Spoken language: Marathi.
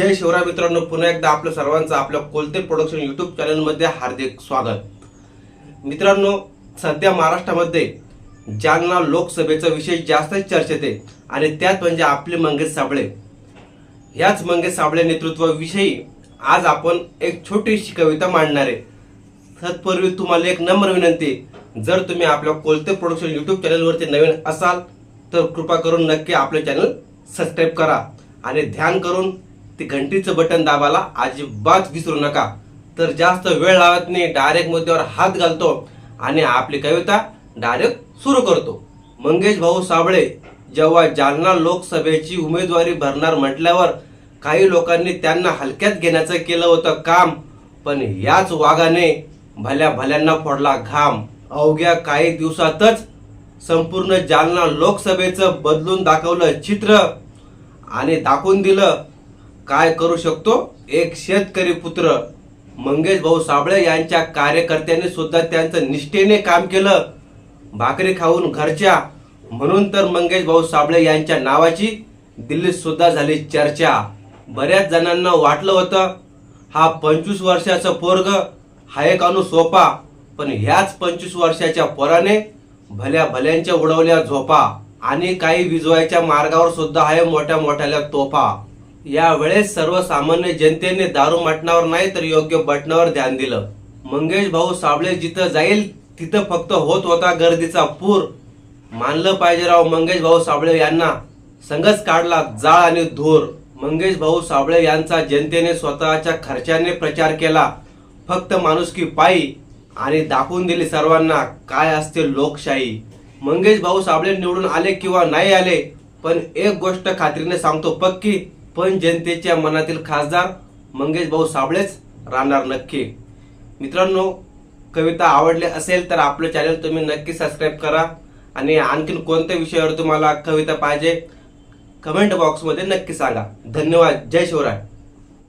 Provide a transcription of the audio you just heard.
जय शिवराय मित्रांनो पुन्हा एकदा आपलं सर्वांचं आपल्या कोलते प्रोडक्शन युट्यूब चॅनलमध्ये हार्दिक स्वागत. मित्रांनो सध्या महाराष्ट्रामध्ये जालना लोकसभेचा विषय जास्त चर्चेत आहे आणि त्यात म्हणजे आपले मंगेश साबळे. याच मंगेश साबळे नेतृत्वाविषयी आज आपण एक छोटीशी कविता मांडणार आहे. तत्पूर्वी तुम्हाला एक नम्र विनंती जर तुम्ही आपल्या कोलते प्रोडक्शन युट्यूब चॅनलवरती नवीन असाल तर कृपा करून नक्की आपले चॅनल सबस्क्राईब करा आणि ध्यान करून ते घंटीचं बटन दाबायला अजिबात विसरू नका. तर जास्त वेळ लावत नाही डायरेक्ट मुद्द्यावर हात घालतो आणि आपली कविता डायरेक्ट सुरू करतो. मंगेश भाऊ साबळे जेव्हा जालना लोकसभेची उमेदवारी भरणार म्हटल्यावर काही लोकांनी त्यांना हलक्यात घेण्याचं केलं होतं काम पण याच वाघाने भल्या भल्यांना फोडला घाम. अवघ्या काही दिवसातच संपूर्ण जालना लोकसभेचं बदलून दाखवलं चित्र आणि दाखवून दिलं काय करू शकतो? एक शेतकरी पुत्र मंगेश भाऊ साबळे यांच्या कार्यकर्त्यांनी सुद्धा त्यांचं निष्ठेने काम केलं. भाकरी खाऊन घरच्या म्हणून तर मंगेश भाऊ साबळे यांच्या नावाची दिल्लीत सुद्धा झाली चर्चा. बऱ्याच जणांना वाटलं होतं हा पंचवीस वर्षाचा पोरग हा एक अनु सोपा पण ह्याच पंचवीस वर्षाच्या पोराने भल्या भल्यांच्या उडवल्या झोपा आणि काही विजवायच्या मार्गावर सुद्धा आहे मोठ्या मोठ्याल्या तोफा. यावेळेस सर्वसामान्य जनतेने दारू मटणावर नाही तर योग्य बटणावर ध्यान दिलं. मंगेश भाऊ साबळे जिथं जाईल तिथं फक्त होत होता गर्दीचा पूर. मानलं पाहिजे राव मंगेश भाऊ साबळे यांना. संघच काढला जाळ आणि धूर. मंगेश भाऊ साबळे यांचा जनतेने स्वतःच्या खर्चाने प्रचार केला. फक्त माणुसकी पायी आणि दाखवून दिली सर्वांना काय असते लोकशाही. मंगेश भाऊ साबळे निवडून आले किंवा नाही आले पण एक गोष्ट खात्रीने सांगतो पक्की पण जनतेच्या मनातील खासदार मंगेश भाऊ साबळेच राहणार नक्की. मित्रांनो कविता आवडली असेल तर आपलं चॅनल तुम्ही नक्की सबस्क्राईब करा आणि आणखीन कोणत्या विषयावर तुम्हाला कविता पाहिजे कमेंट बॉक्समध्ये नक्की सांगा. धन्यवाद. जय शिवराय.